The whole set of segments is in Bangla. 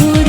पूजा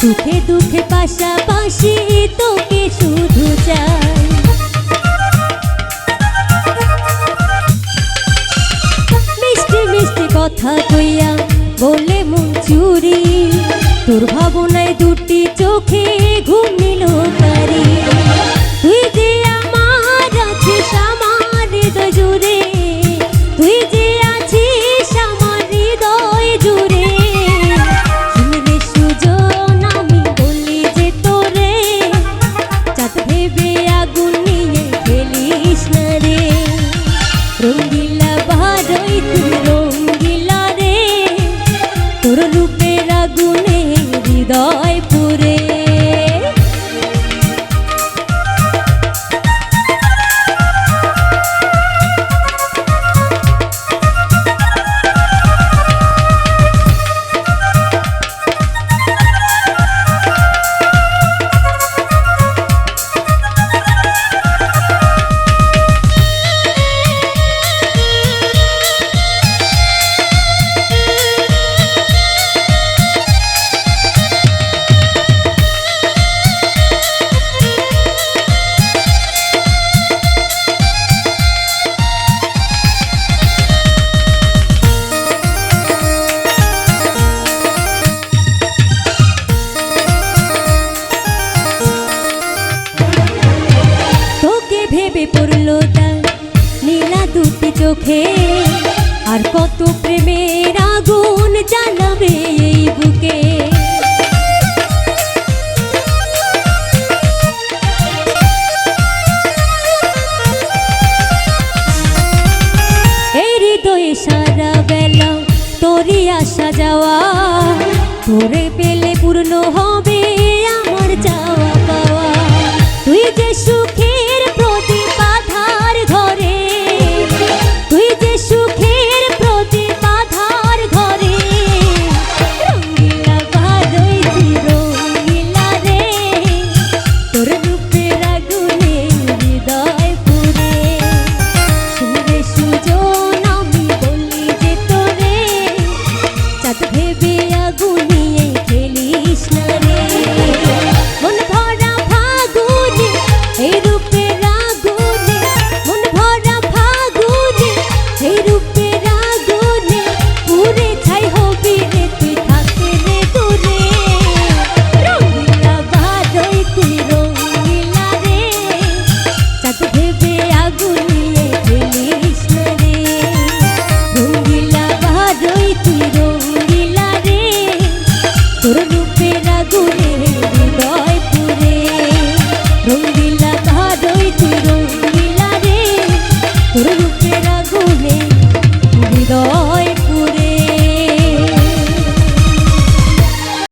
সুখে দুঃখে পাশাপাশি তোকে শুধু চাই। মিষ্টি মিষ্টি কথা কইয়া বলে মন চুরি। তোর ভাবনায় দুটি চোখে ঘুম নিল পারি তুই যে আমার আছিস, আমার জুড়ে হৃদয় মিষ্টি চোখে। আর কত প্রেমের আগুন জানাবে এই বুকে। এই হৃদয়ে সারা বেলা তোরই আসা যাওয়া তোরে পেলে পূর্ণ হবে আমার যাওয়া পাওয়া। তুই যে তুই